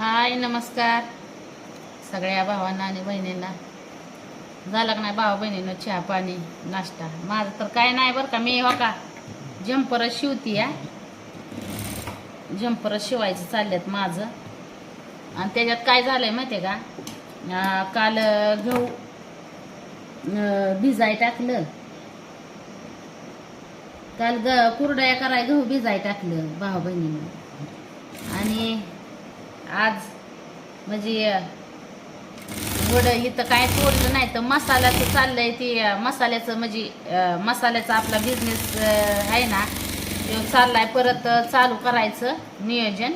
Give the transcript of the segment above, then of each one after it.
हाय नमस्कार. सगळ्या भावांना आणि बहिणींना. झालं का नाही भावा बहिणीनं चहा पाणी नाश्ता? माझं तर काय नाही बरं का मी हो का जम्परच शिवती या जम्परच शिवायचं चालल्यात माझं. आणि त्याच्यात काय झालंय माहिती का? आ, काल घेऊ गहू भिजाय टाकलं. काल ग कुरडया कराय गहू भिजाय टाकलं भावा बहिणीनं. आणि आज म्हणजे वडं वड इथं काय तोडलं नाही तर मसाल्याचं चाललंय ते मसाल्याचं म्हणजे मसाल्याचा आपला बिझनेस आहे ना तो चाललाय परत चालू करायचं नियोजन.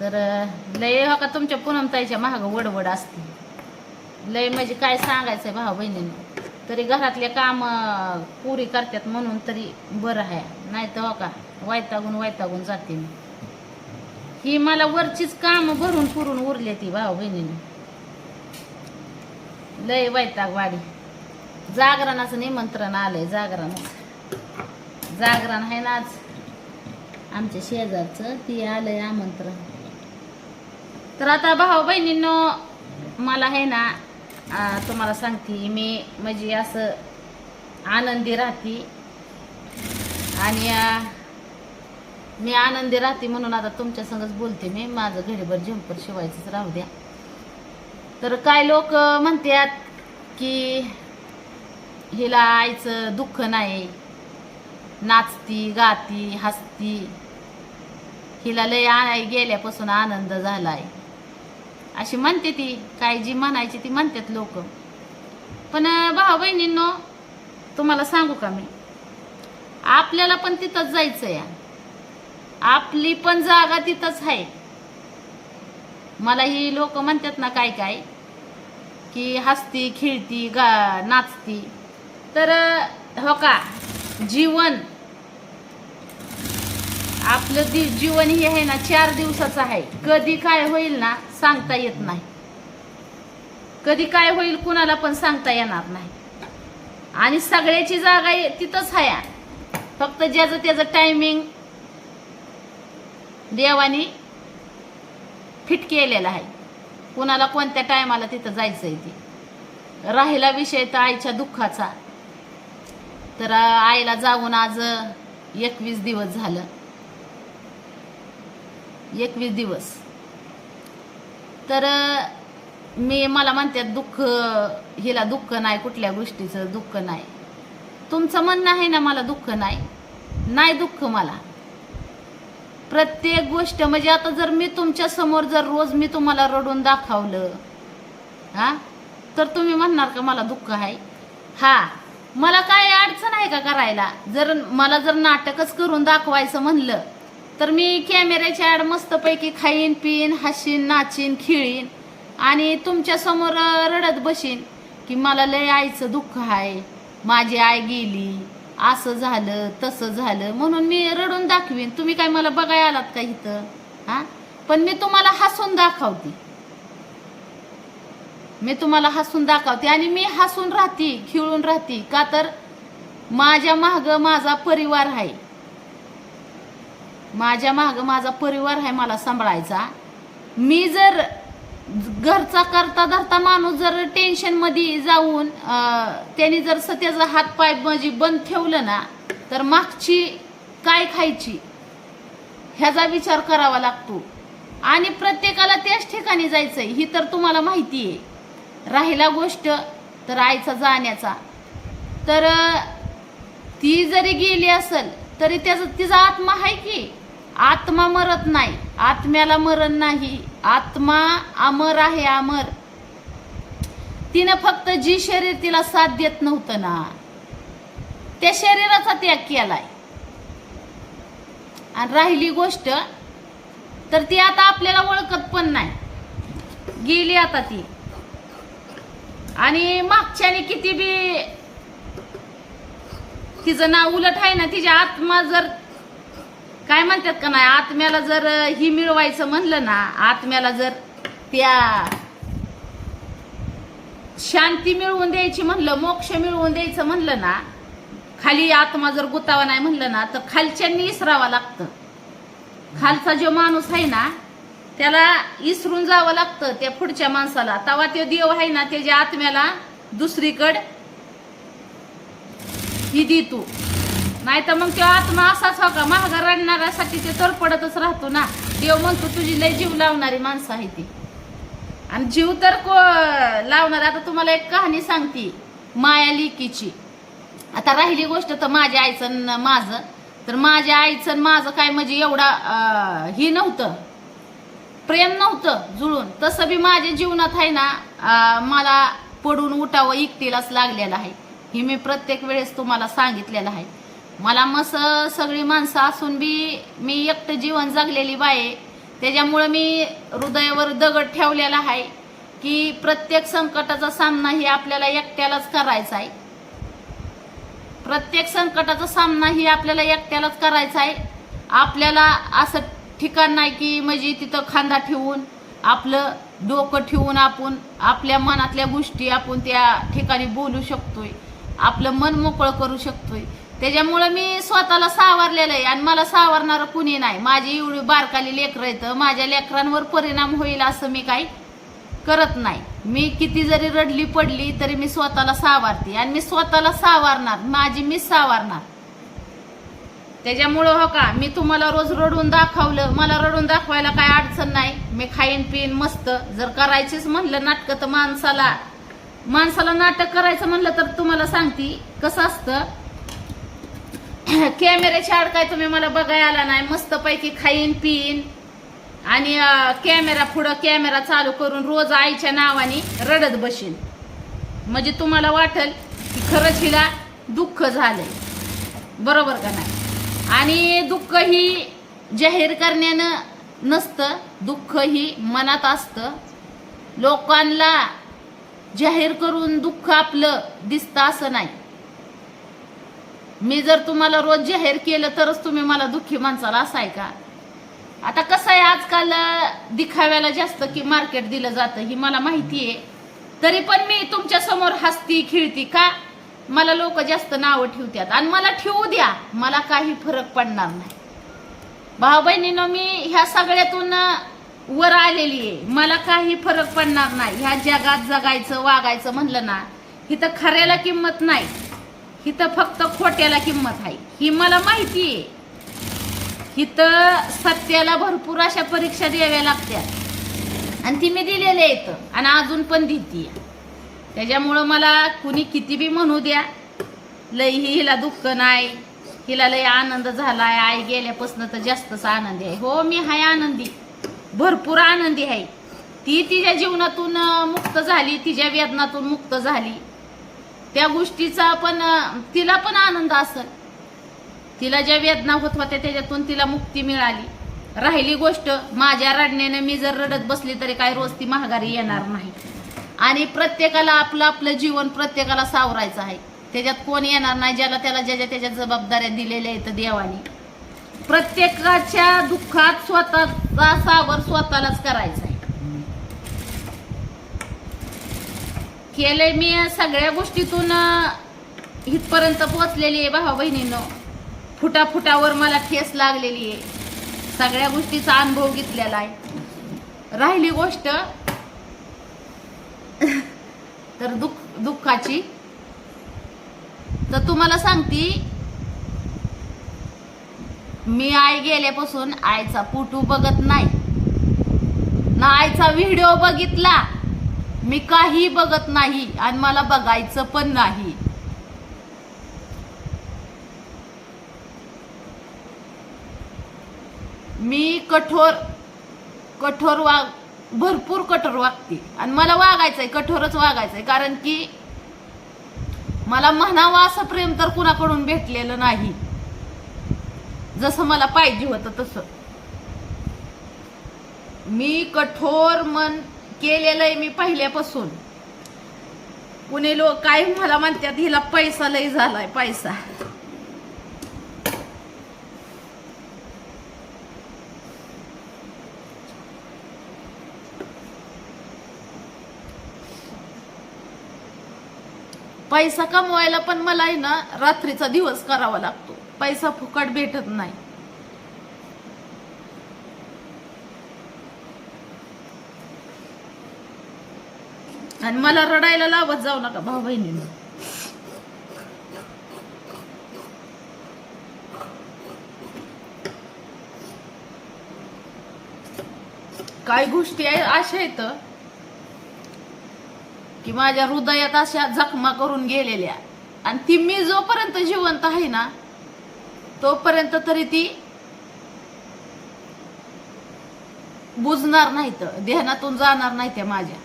तर लय हो का तुमच्या पुनमताईच्या महाग वडवड असते. लय म्हणजे काय सांगायचंय भाऊ बहिणींनी तरी घरातले काम पुरी करतात म्हणून तरी बरं आहे. नाही तर हो का वायतागून वायतागून जाते मी. ही मला वरचीच काम भरून पुरून उरली ती भाऊ बहिणीने. लय वैताग वाडी जागरणाचं निमंत्रण आलंय जागरणाचं जागरण आहे ना आज. आमच्या शेजारचं ती आलंय आमंत्रण. तर आता भाऊ बहिणींनो मला आहे ना तुम्हाला सांगते मी म्हणजे असं आनंदी राहते. आणि मी आनंदी राहते म्हणून आता तुमच्या संगच बोलते मी. माझं घडीभर झंपर शिवायचंच राहू द्या. तर काय लोक म्हणतात की हिला आईचं दुःख नाही. नाचती गाती हसती. हिला लय आई गेल्यापासून आनंद झालाय. अशी म्हणते ती काय जी म्हणायची ती म्हणतात लोक. पण भाऊ बहिणींनो तुम्हाला सांगू का मी? आपल्याला पण तिथंच जायचं या आपली पण जागा तिथंच आहे. मला ही लोक म्हणतात ना काय काय की हसती खेळती गा नाचती. तर हो का जीवन. आपलं दि जीवन हे आहे ना चार दिवसाचं आहे. कधी काय होईल ना सांगता येत नाही. कधी काय होईल कुणाला पण सांगता येणार नाही. आणि सगळ्याची जागा तिथंच आहे. फक्त ज्याचं त्याचं टायमिंग देवानी फिट केलेलं आहे. कुणाला कोणत्या टायमाला तिथं जायचं आहे ते. राहिला विषय तर आईच्या दुःखाचा. तर आईला जाऊन आज एकवीस दिवस झालं. एकवीस दिवस. तर मी मला म्हणते दुःख हिला दुःख नाही कुठल्या गोष्टीचं दुःख नाही. तुमचं म्हणणं आहे ना मला दुःख नाही. नाही दुःख मला. प्रत्येक गोष्ट म्हणजे आता जर मी तुमच्यासमोर जर रोज मी तुम्हाला रडून दाखवलं हा? तर तुम्ही म्हणणार का मला दुःख आहे? हा. मला काय अडचण आहे का करायला? जर मला जर नाटकच करून दाखवायचं म्हणलं तर मी कॅमेऱ्याच्या आड मस्तपैकी खाईन पिईन हसीन नाचीन खिळीन आणि तुमच्यासमोर रडत बसीन की मला लय आईचं दुःख आहे माझी आई गेली असं झालं तसं झालं म्हणून मी रडून दाखवीन. तुम्ही काय मला बघाय आलात का इथं? हा? पण मी तुम्हाला हसून दाखवते. मी तुम्हाला हसून दाखवते आणि मी हसून राहते खिळून राहते. का तर माझ्या माग माझा परिवार आहे. माझ्या माग माझा परिवार आहे मला सांभाळायचा. मी जर घरचा करता धरता माणूस जर टेन्शनमध्ये जाऊन त्याने जर सत्याचा हात पाय म्हणजे बंद ठेवलं ना तर मागची काय खायची? ह्याचा विचार करावा लागतो. आणि प्रत्येकाला त्याच ठिकाणी जायचंय ही तर तुम्हाला माहिती आहे. राहिला गोष्ट तर आईचा जाण्याचा. तर ती जरी गेली असेल तरी त्याचा तिचा आत्मा आहे की? आत्मा मरत नाही आत्म्याला मरण नाही. आत्मा अमर आहे अमर. तिनं फक्त जी शरीर तिला साथ देत नव्हतं ना त्या शरीराचा त्याग केलाय. आणि राहिली गोष्ट तर ती आता आपल्याला ओळखत पण नाही. गेली आता ती. आणि मागच्याने किती बी तिचं नाव उलट आहे ना तिच्या आत्मा जर काय म्हणतात का नाही आत्म्याला जर ही मिळवायचं म्हणलं ना आत्म्याला जर त्या शांती मिळवून द्यायची म्हणलं मोक्ष मिळवून द्यायचं म्हणलं ना खाली आत्मा जर गुतावा नाही म्हणलं ना तर खालच्यांनी इसरावा लागतं. खालचा जो माणूस आहे ना त्याला इसरून जावं लागतं त्या पुढच्या माणसाला. तवा तो देव आहे ना त्याच्या आत्म्याला दुसरीकड ही देतो. तू नाही तर मग तो आत्मा असाच हो का? महागा रडणाऱ्यासाठी ते तरपडतच राहतो ना. देव म्हणतो तुझी लय जीव लावणारी माणसं आहे ती. आणि जीव तर को लावणार आता तुम्हाला एक कहाणी सांगते माया लिकीची. आता राहिली गोष्ट तर माझ्या आईचं माझं. तर माझ्या आईचं माझं काय म्हणजे एवढा हे ही नव्हतं. प्रेम नव्हतं जुळून. तसं बी माझ्या जीवनात आहे ना मला पडून उठावं इकतीलाच लागलेलं आहे. हे मी प्रत्येक वेळेस तुम्हाला सांगितलेलं आहे. मला मस सगळी माणसं असून बी मी एकटं जीवन जगलेली बाये त्याच्यामुळं मी हृदयावर दगड ठेवलेला आहे की प्रत्येक संकटाचा सामना ही आपल्याला एकट्यालाच करायचा आहे. प्रत्येक संकटाचा सामना ही आपल्याला एकट्यालाच करायचा आहे. आपल्याला असं ठिकाण नाही की म्हणजे तिथं खांदा ठेवून आपलं डोकं ठेवून आपण आपल्या मनातल्या गोष्टी आपण त्या ठिकाणी बोलू शकतोय. आपलं मन मोकळं करू शकतोय. त्याच्यामुळं मी स्वतःला सावरलेलं आहे आणि मला सावरणारं कुणी नाही. माझी एवढी बारकाली लेकरं येतं माझ्या लेकरांवर परिणाम होईल असं मी काही करत नाही. मी किती जरी रडली पडली तरी मी स्वतःला सावरते आणि मी स्वतःला सावरणार. माझी मी सावरणार. त्याच्यामुळं हो का मी तुम्हाला रोज रडून दाखवलं. मला रडून दाखवायला काय अडचण नाही. मी खाईन पिईन मस्त. जर करायचीच म्हणलं नाटकं तर माणसाला माणसाला नाटक करायचं म्हणलं तर तुम्हाला सांगते कसं असतं कॅमेऱ्याच्या आड काय तुम्ही मला बघायला आला नाही. मस्त पैकी खाईन पिईन. आणि कॅमेरा पुढं कॅमेरा चालू करून रोज आईच्या नावाने रडत बसीन म्हणजे तुम्हाला वाटेल की खरंच हिला दुःख झालंय. बरोबर का नाही? आणि दुःख ही जाहीर करण्यानं नसतं. दुःख ही मनात असतं. लोकांना जाहीर करून दुःख आपलं दिसतं असं नाही. मी जर तुम्हाला रोज जाहीर केलं तरच तुम्ही मला दुःखी माणसाला असाय का आता कसं आहे आजकाल दिखाव्याला जास्त की मार्केट दिलं जातं ही मला माहिती आहे. तरी पण मी तुमच्यासमोर हसती खिळती का? मला लोक जास्त नावं ठेवतात. आणि मला ठेवू द्या मला काही फरक पडणार नाही. भाऊ बहिणीनं मी ह्या सगळ्यातून वर आलेली आहे. मला काही फरक पडणार नाही. ह्या जगात जगायचं वागायचं म्हणलं ना इथं खऱ्याला किंमत नाही. इथं फक्त खोट्याला किंमत आहे. ही मला माहिती आहे. इथं सत्याला भरपूर अशा परीक्षा द्याव्या लागतात आणि ती मी दिलेल्या आहेत. आणि अजून पण देते त्याच्यामुळं मला कुणी किती बी म्हणू द्या. लय ही हिला दुःख नाही. हिला लय आनंद झालाय. आई गेल्यापासून तर जास्तच आनंदी आहे. हो मी हाय आनंदी. भरपूर आनंदी आहे. ती तिच्या जीवनातून मुक्त झाली. तिच्या वेदनातून मुक्त झाली. त्या गोष्टीचा पण तिला पण आनंद असेल. तिला ज्या वेदना होत होत्या त्याच्यातून तिला मुक्ती मिळाली. राहिली गोष्ट माझ्या रडण्याने मी जर रडत बसली तरी काही रोज ती महागारी येणार नाही. आणि प्रत्येकाला आपलं आपलं जीवन प्रत्येकाला सावरायचं आहे. त्याच्यात कोण येणार नाही ज्याला त्याला ज्याच्या त्याच्या जबाबदाऱ्या दिलेल्या आहेत देवाने. प्रत्येकाच्या दुःखात स्वतःचा सावर स्वतःलाच करायचा केले केलंय मी सगळ्या गोष्टीतून इथपर्यंत पोचलेली आहे भावा बहिणीनं. फुटाफुटावर मला ठेस लागलेली आहे. सगळ्या गोष्टीचा अनुभव घेतलेला आहे. राहिली गोष्ट तर दुःख दुःखाची. तर तुम्हाला सांगती मी आई गेल्यापासून आईचा पुटू बघत नाही. ना आईचा व्हिडिओ बघितला मी काही बघत नाही आणि मला बघायचं पण नाही. मी कठोर कठोर वाग भरपूर कठोर वागते. आणि मला वागायचंय कठोरच वागायचंय. कारण की मला म्हणावं असं प्रेम तर कुणाकडून भेटलेलं नाही. जसं मला पाहिजे होतं तसं. मी कठोर मन केलेलं आहे मी पहिल्यापासून. कुणी लोक काय मला म्हणतात हिला पैसा लय झालाय पैसा. पैसा कमवायला पण मला आहे ना रात्रीचा दिवस करावा लागतो. पैसा फुकट भेटत नाही. आणि मला रडायला लावत जाऊ नका भाऊ बहिणीनं. काही गोष्टी अशा आहेत की माझ्या हृदयात अशा जखमा करून गेलेल्या. आणि ती मी जोपर्यंत जिवंत आहे ना तोपर्यंत तरी ती बुजणार नाहीत ध्यानातून जाणार नाही त्या माझ्या.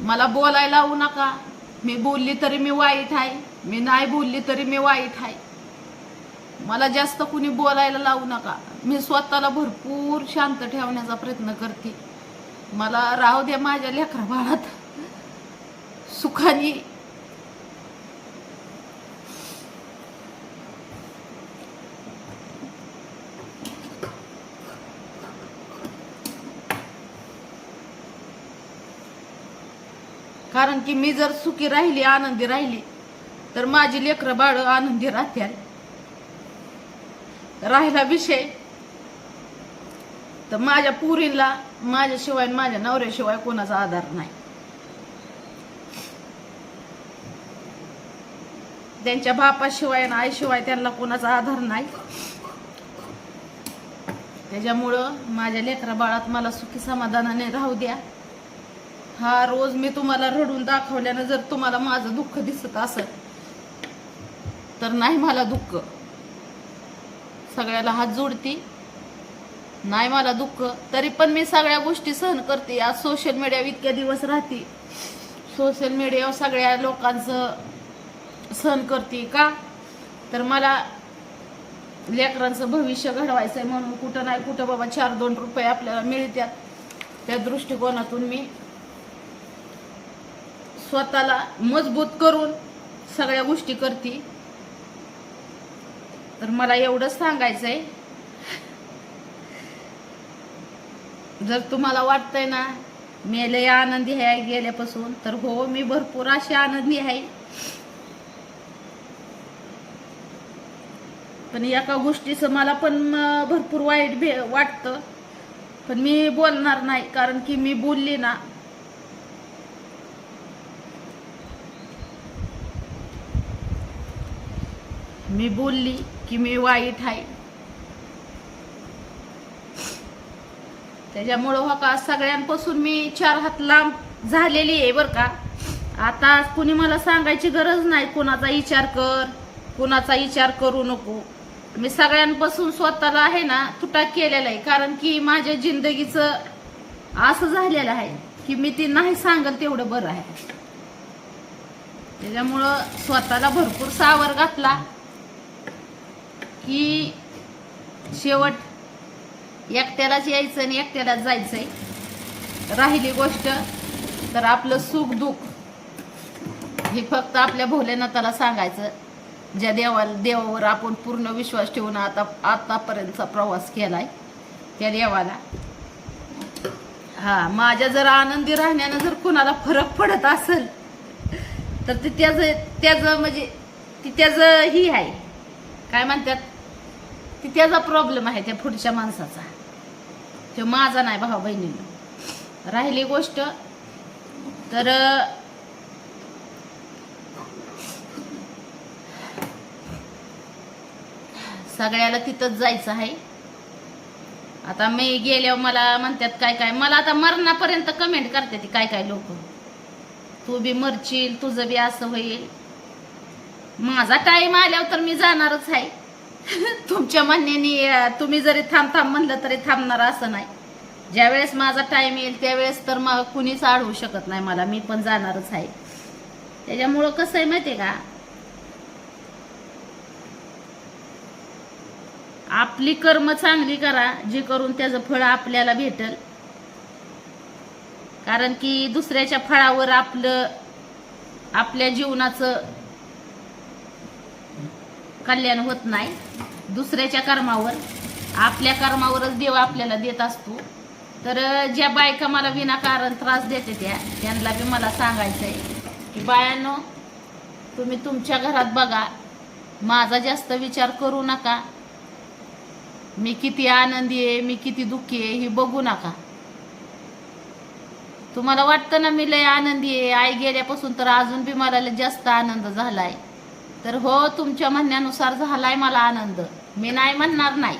मला बोलायला लावू नका. मी बोलली तरी मी वाईट आहे. मी नाही बोलली तरी मी वाईट आहे. मला जास्त कुणी बोलायला लावू नका. मी स्वतःला भरपूर शांत ठेवण्याचा प्रयत्न करते. मला राहू द्या माझ्या लेकरा बाळात. सुखाने कारण की मी जर सुखी राहिली आनंदी राहिली तर माझी लेकरं बाळ आनंदी राहत्याल राहिला विषय तर माझ्या पुरीला माझ्याशिवाय माझ्या नवऱ्याशिवाय कोणाचा आधार नाही. त्यांच्या बापाशिवाय आणि आईशिवाय त्यांना कोणाचा आधार नाही. त्याच्यामुळं माझ्या लेकरा बाळात मला सुखी समाधानाने राहू द्या. हा रोज मी तुम्हाला रडून दाखवल्यानं जर तुम्हाला माझं दुःख दिसत असेल तर नाही मला दुःख. सगळ्याला हात जोडती नाही मला दुःख. तरी पण मी सगळ्या गोष्टी सहन करते. आज सोशल मीडिया इतक्या दिवस राहते. सोशल मीडियावर सगळ्या लोकांचं सहन करते का? तर मला लेकरांचं भविष्य घडवायचंय म्हणून कुठं नाही कुठं बाबा चार दोन रुपये आपल्याला मिळतात त्या दृष्टिकोनातून मी स्वतःला मजबूत करून सगळ्या गोष्टी करते. तर मला एवढंच सांगायचं आहे जर तुम्हाला वाटतंय ना मी लय आनंदी आहे गेल्यापासून तर हो मी भरपूर अशी आनंदी आहे. पण एका गोष्टीचं मला पण भरपूर वाईट भे वाटतं. पण मी बोलणार नाही कारण की मी बोलली ना मी बोलली की मी वाईट आहे. त्याच्यामुळं हो का सगळ्यांपासून मी चार हात लांब झालेली आहे बरं का. आता कुणी मला सांगायची गरज नाही कुणाचा विचार कर कुणाचा विचार करू नको. मी सगळ्यांपासून स्वतःला आहे ना तुटा केलेला आहे. कारण की माझ्या जिंदगीचं असं झालेलं आहे की मी ती नाही सांगल तेवढं बरं आहे. त्याच्यामुळं स्वतःला भरपूर सावर घातला. की शेवट एकट्यालाच यायचं आणि एकट्यालाच जायचंय. राहिली गोष्ट तर आपलं सुख दुःख हे फक्त आपल्या भोलेनाथाला सांगायचं. ज्या देवाला देवावर आपण पूर्ण विश्वास ठेवून आता आतापर्यंतचा प्रवास केलाय त्या देवाला. हा माझ्या जर आनंदी राहण्यानं जर कुणाला फरक पडत असेल तर ते त्याचं त्याचं म्हणजे ती त्याचं ही आहे. काय म्हणतात? ती त्याचा प्रॉब्लेम आहे त्या पुढच्या माणसाचा. तो माझा नाही भाऊ बहिणीनं. राहिली गोष्ट तर सगळ्याला तिथंच जायचं आहे. आता मी गेल्यावर मला म्हणतात काय काय मला आता मरणापर्यंत कमेंट करते ती काय काय लोक. तू बी मरशील तुझं बी असं होईल. माझा टाईम आल्यावर तर मी जाणारच आहे. तुमच्या म्हणण्याने तुम्ही जरी थांब थांब म्हणलं तरी थांबणार असं नाही. ज्यावेळेस माझा टाइम येईल त्यावेळेस तर मग कुणीच अडवू शकत नाही मला. मी पण जाणारच आहे. त्याच्यामुळं कसं आहे माहितीये का? आपली कर्म चांगली करा जे करून त्याचं फळ आपल्याला भेटल. कारण की दुसऱ्याच्या फळावर आपलं आपल्या जीवनाचं कल्याण होत नाही. दुसऱ्याच्या कर्मावर आपल्या कर्मावरच देव आपल्याला देत असतो. तर ज्या बायका मला विनाकारण त्रास देते त्या त्यांना बी मला सांगायचं आहे की बायांनो तुम्ही तुमच्या घरात बघा माझा जास्त विचार करू नका. मी किती आनंदी आहे मी किती दुःखी आहे हे बघू नका. तुम्हाला वाटतं ना मी लय आनंदी आहे आई गेल्यापासून तर अजून बी मला लय जास्त आनंद झाला आहे तर हो तुमच्या म्हणण्यानुसार झालाय मला आनंद. मी नाही म्हणणार नाही.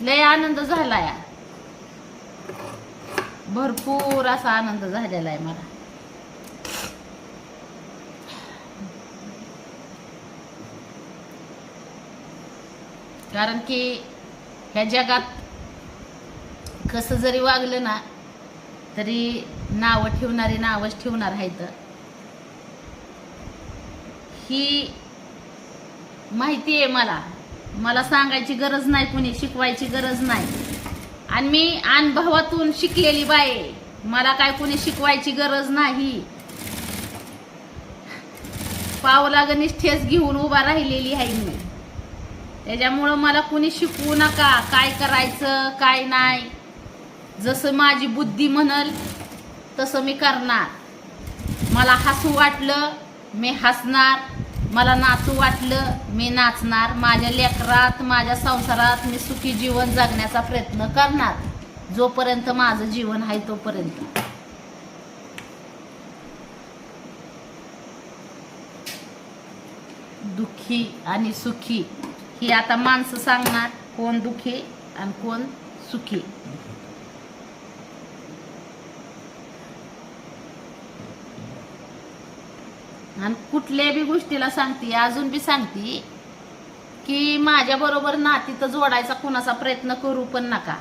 लय आनंद झालाय. भरपूर असा आनंद झालेला आहे मला. कारण की ह्या जगात कसं जरी वागलं ना तरी नावं ठेवणारी नावच ठेवणार आहेत. ही माहिती आहे मला. मला सांगायची गरज नाही कुणी शिकवायची गरज नाही. आणि मी अनुभवातून शिकलेली बाई मला काय कुणी शिकवायची गरज नाही. पावलागणीच ठेस घेऊन उभा राहिलेली आहे मी. त्याच्यामुळं मला कुणी शिकवू नका. काय करायचं काय नाही. जसं माझी बुद्धी म्हणल तसं मी करणार. मला हसू वाटलं मी हसणार. मला नाचू वाटलं मी नाचणार माझ्या लेकरात माझ्या संसारात मी सुखी जीवन जगण्याचा प्रयत्न करणार. जोपर्यंत माझं जीवन आहे तोपर्यंत. दुःखी आणि सुखी. ही आता माणसं सांगणार कोण दुखी आणि कोण सुखी. आणि कुठल्या बी गोष्टीला सांगते अजून बी सांगते की माझ्या बरोबर नाती तर जोडायचा कुणाचा प्रयत्न करू पण नका.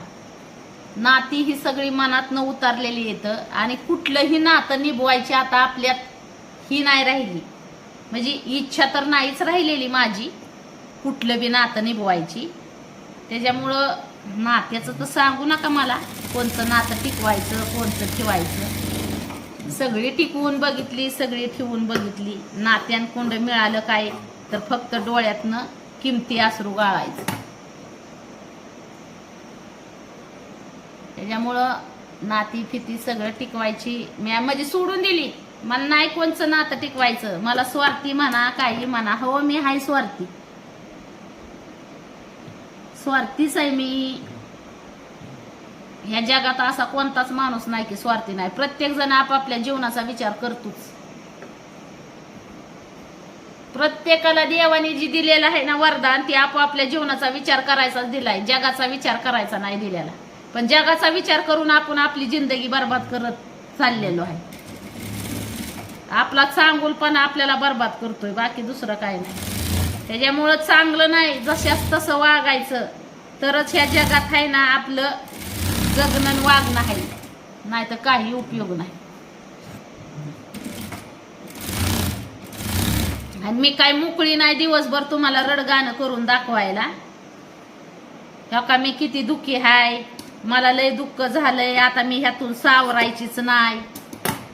नाती ही सगळी मनातनं उतारलेली येतं आणि कुठलंही नातं निभवायची आता आपल्यात ही नाही राहिली. म्हणजे इच्छा तर नाहीच राहिलेली माझी कुठलं बी नातं निभवायची. त्याच्यामुळं नात्याचं तर सांगू नका मला कोणतं नातं टिकवायचं कोणतं ठेवायचं. सगळी टिकवून बघितली सगळी ठेवून बघितली. नात्यान कोंड मिळालं काय तर फक्त डोळ्यातनं किमती आसरू गाळायचं. त्याच्यामुळं नाती फिती सगळं टिकवायची. म्या म्हणजे सोडून दिली. मला नाही कोणचं नातं टिकवायचं. मला स्वार्थी म्हणा काही म्हणा. हो मी हाय स्वार्थी. स्वार्थीच आहे मी. ह्या जगात असा कोणताच माणूस नाही की स्वार्थी नाही. प्रत्येक जण आपापल्या जीवनाचा विचार करतोच. प्रत्येकाला देवाने जी दिलेलं आहे ना वरदान ते आपापल्या जीवनाचा विचार करायचाच दिलाय. जगाचा विचार करायचा नाही दिलेला. पण जगाचा विचार करून आपण आपली जिंदगी बर्बाद करत चाललेलो आहे. आपला चांगुलपणा आपल्याला बर्बाद करतोय बाकी दुसरं काय नाही. त्याच्यामुळं चांगलं नाही जशाच तसं वागायचं. तरच ह्या जगात आहे ना आपलं जगणं आणि वागणं आहे नाही तर काही उपयोग नाही. आणि मी काय मोकळी नाही दिवसभर तुम्हाला रडगाणं करून दाखवायला. ह्या का मी किती दुःखी हाय मला लय दुःख झालंय आता मी ह्यातून सावरायचीच नाही.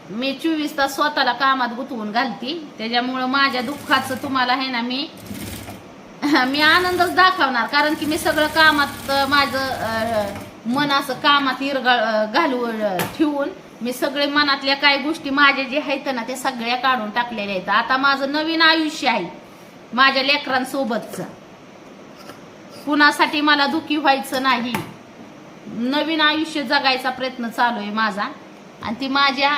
मी चोवीस तास स्वतःला कामात गुंतवून घालती त्याच्यामुळं माझ्या दुःखाचं तुम्हाला आहे ना मी मी आनंदच दाखवणार कारण की मी सगळं कामात माझं मन असं कामात इरगाळ घालून ठेवून मी सगळे मनातल्या काही गोष्टी माझ्या जे आहेत ना ते सगळ्या काढून टाकलेल्या आहेत. आता माझं नवीन आयुष्य आहे माझ्या लेकरांसोबतचं. कुणासाठी मला दुखी व्हायचं नाही. नवीन आयुष्य जगायचा प्रयत्न चालू आहे माझा. आणि ती माझ्या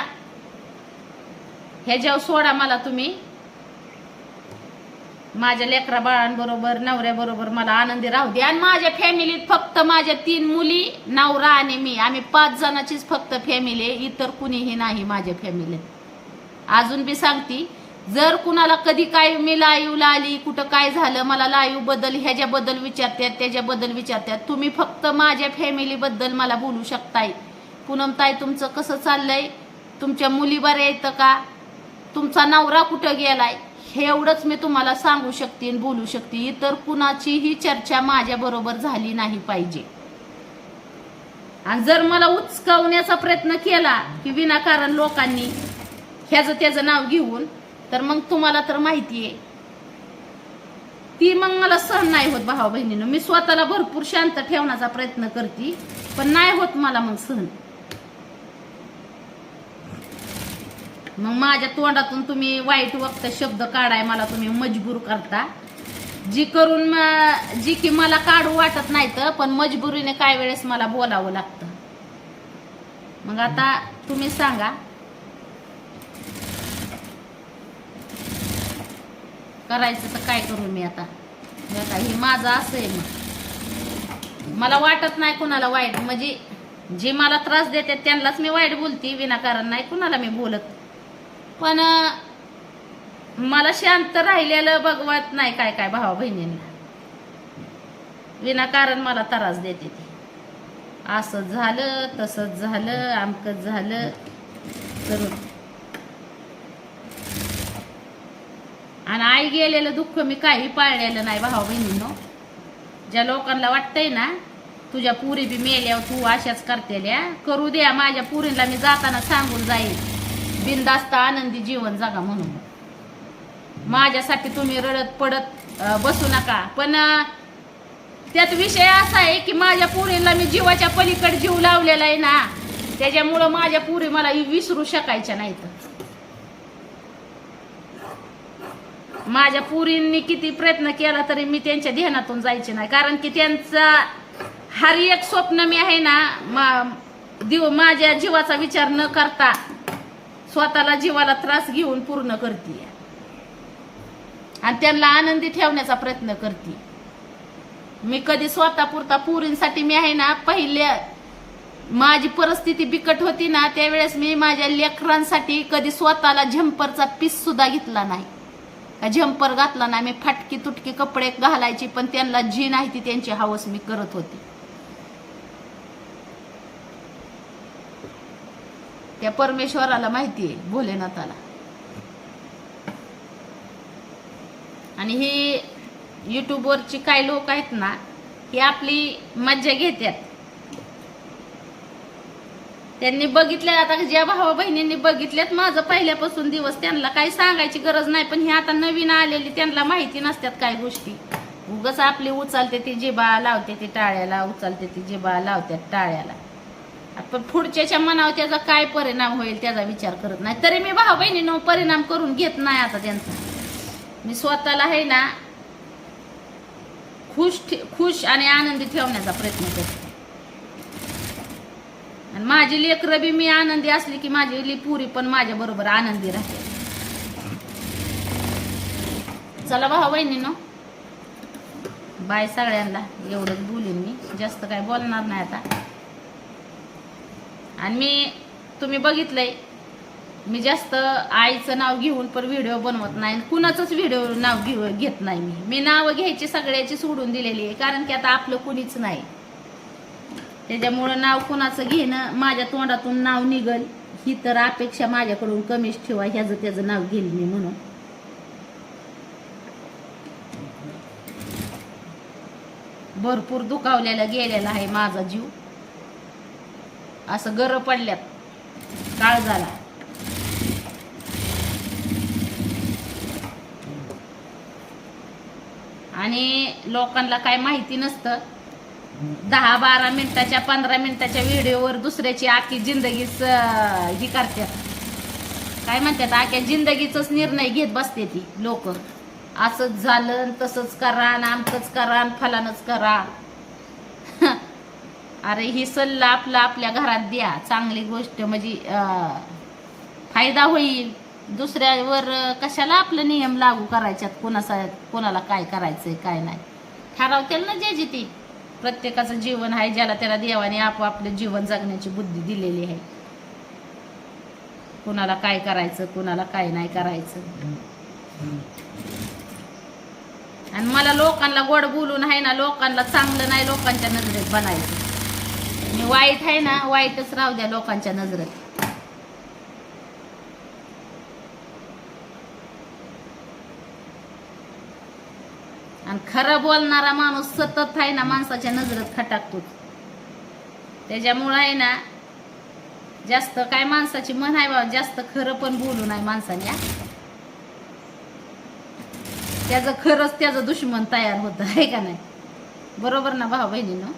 ह्याच्यावर सोडा मला तुम्ही. माझ्या लेकरा बाळांबरोबर नवऱ्याबरोबर मला आनंदी राहू दे. आणि माझ्या फॅमिलीत फक्त माझ्या तीन मुली नवरा आणि मी. आम्ही पाच जणाचीच फक्त फॅमिली आहे. इतर कुणीही नाही माझ्या फॅमिलीत अजून बी सांगती जर कुणाला कधी काय मी लाईव्हला आली कुठं काय झालं मला लाईव्हबद्दल ह्याच्याबद्दल विचारतात त्याच्याबद्दल विचारतात. तुम्ही फक्त माझ्या फॅमिलीबद्दल मला बोलू शकताय. पूनमताई तुमचं कसं चाललंय? तुमच्या मुली बऱ्या येतं का? तुमचा नवरा कुठं गेलाय? हे एवढंच मी तुम्हाला सांगू शकते आणि बोलू शकते इतर कुणाचीही चर्चा माझ्याबरोबर झाली नाही पाहिजे. आणि जर मला उचकावण्याचा प्रयत्न केला की विनाकारण लोकांनी ह्याचं त्याचं नाव घेऊन तर मग तुम्हाला तर माहिती आहे. ती मग मला सहन नाही होत भावा बहिणीनं. मी स्वतःला भरपूर शांत ठेवण्याचा प्रयत्न करते पण नाही होत मला मग सहन. मग माझ्या तोंडातून तुम्ही वाईट वक्त शब्द काढाय मला तुम्ही मजबूर करता. जी करून जी की मला काढू वाटत नाही तर पण मजबुरीने काय वेळेस मला बोलावं लागतं. मग आता तुम्ही सांगा. करायचं तर काय करू मी आता? हे आता हे माझं असं आहे मग. मला वाटत नाही कुणाला वाईट. म्हणजे जे मला त्रास देतात त्यांनाच मी वाईट बोलते विनाकारण नाही कुणाला मी बोलत. पण मला शांत राहिलेलं बघवत नाही काय काय भावा बहिणींना. विनाकारण मला त्रास देते ती. असं झालं तसंच झालं आमक झालं तर आणि आई गेलेलं दुःख मी काही पाळलेलं नाही भावा बहिणींनो. ज्या लोकांना वाटतंय ना तुझ्या पुरी बी मेल्यावर तू अशाच करतेल्या करू द्या माझ्या पुरीला मी जाताना सांगून जाईल बिंदास्त आनंदी जीवन जगा म्हणून. माझ्यासाठी तुम्ही रडत पडत बसू नका. पण त्यात विषय असा आहे की माझ्या पुरीला मी जीवाच्या पलीकडे जीव लावलेला आहे ना त्याच्यामुळं माझ्या पुरी मला विसरू शकायच्या नाहीत. माझ्या पुरींनी किती प्रयत्न केला तरी मी त्यांच्या ध्यानातून जायचे नाही. कारण की त्यांचा हर एक स्वप्न मी आहे ना मा- दिव माझ्या जीवाचा विचार न करता स्वतःला जीवाला त्रास घेऊन पूर्ण करते आणि त्यांना आनंदी ठेवण्याचा प्रयत्न करते मी कधी स्वतः पुरता पुरींसाठी मी आहे ना पहिल्या माझी परिस्थिती बिकट होती ना त्यावेळेस मी माझ्या लेकरांसाठी कधी स्वतःला झंपरचा पीस सुद्धा घेतला नाही. का झंपर घातला नाही मी फाटकी तुटकी कपडे घालायची पण त्यांना जी नाही ती त्यांची हवस मी करत होती. त्या परमेश्वराला माहिती आहे भोलेनाथाला. आणि ही युट्यूबवरची काही लोक आहेत ना ही आपली मज्जा घेतात त्यांनी बघितल्या आता ज्या भावा बहिणींनी बघितल्यात माझं पहिल्यापासून दिवस त्यांना काही सांगायची गरज नाही पण हे आता नवीन आलेली त्यांना माहिती नसतात काय गोष्टी. उगच आपली उचलते ती जिबा लावते ती टाळ्याला उचलते ती जिबा लावतात टाळ्याला. पण पुढच्याच्या मनावर त्याचा काय परिणाम होईल त्याचा विचार करत नाही. तरी मी भाऊ बहिणीनं परिणाम करून घेत नाही आता त्यांचा. मी स्वतःला आहे ना खुश ठे- खुश आणि आनंदी ठेवण्याचा प्रयत्न करते. आणि माझी लेकरं बी मी आनंदी असली की माझी पुरी पण माझ्या बरोबर आनंदी राहते. चला भाऊ बहिणीनो बाय सगळ्यांना. एवढंच बोलीन मी. जास्त काय बोलणार नाही आता. आणि मी तुम्ही बघितलंय मी जास्त आईचं नाव घेऊन पण व्हिडिओ बनवत नाही. कुणाचंच व्हिडिओ नाव घेऊ घेत नाही मी. मी नावं घ्यायची सगळ्याची सोडून दिलेली आहे कारण की आता आपलं कुणीच नाही. त्याच्यामुळं नाव कुणाचं घेणं माझ्या तोंडातून नाव निघल. ही तर अपेक्षा माझ्याकडून कमीच ठेवा ह्याचं त्याचं नाव घेईल मी म्हणून. भरपूर दुखावलेला गेलेला आहे माझा जीव. असं गर पडल्यात. काळ झाला. आणि लोकांना काय माहिती नसतं. दहा बारा मिनिटाच्या पंधरा मिनिटाच्या व्हिडिओवर दुसऱ्याची आखी जिंदगीच ही करतात काय म्हणतात आख्या जिंदगीचाच निर्णय घेत बसते ती लोक. असंच झालं तसंच करा आणि करा आणि फलानच करा. अरे ही सल्ला आपला आपल्या घरात द्या. चांगली गोष्ट म्हणजे फायदा होईल. दुसऱ्यावर कशाला आपलं नियम लागू करायच्यात? कोणाचा कोणाला काय करायचंय काय नाही. ठरवतील ना ज्याची ती. प्रत्येकाचं जीवन आहे ज्याला त्याला देवाने आपापलं जीवन जगण्याची बुद्धी दिलेली आहे. कोणाला काय करायचं कोणाला काय नाही करायचं. आणि मला लोकांना गोड बोलून आहे ना लोकांना चांगलं नाही लोकांच्या नजरेत बनायचं. आणि वाईट आहे ना वाईटच राहू द्या लोकांच्या नजरेत. आणि खरं बोलणारा माणूस सतत आहे ना माणसाच्या नजरेत खटाकतोच त्याच्यामुळं आहे ना जास्त काय माणसाची मन आहे बाबा जास्त खरं पण बोलू नाही माणसाने त्याचं खरंच त्याचं दुश्मन तयार होतं आहे का नाही? बरोबर ना भाऊ बहिणीनं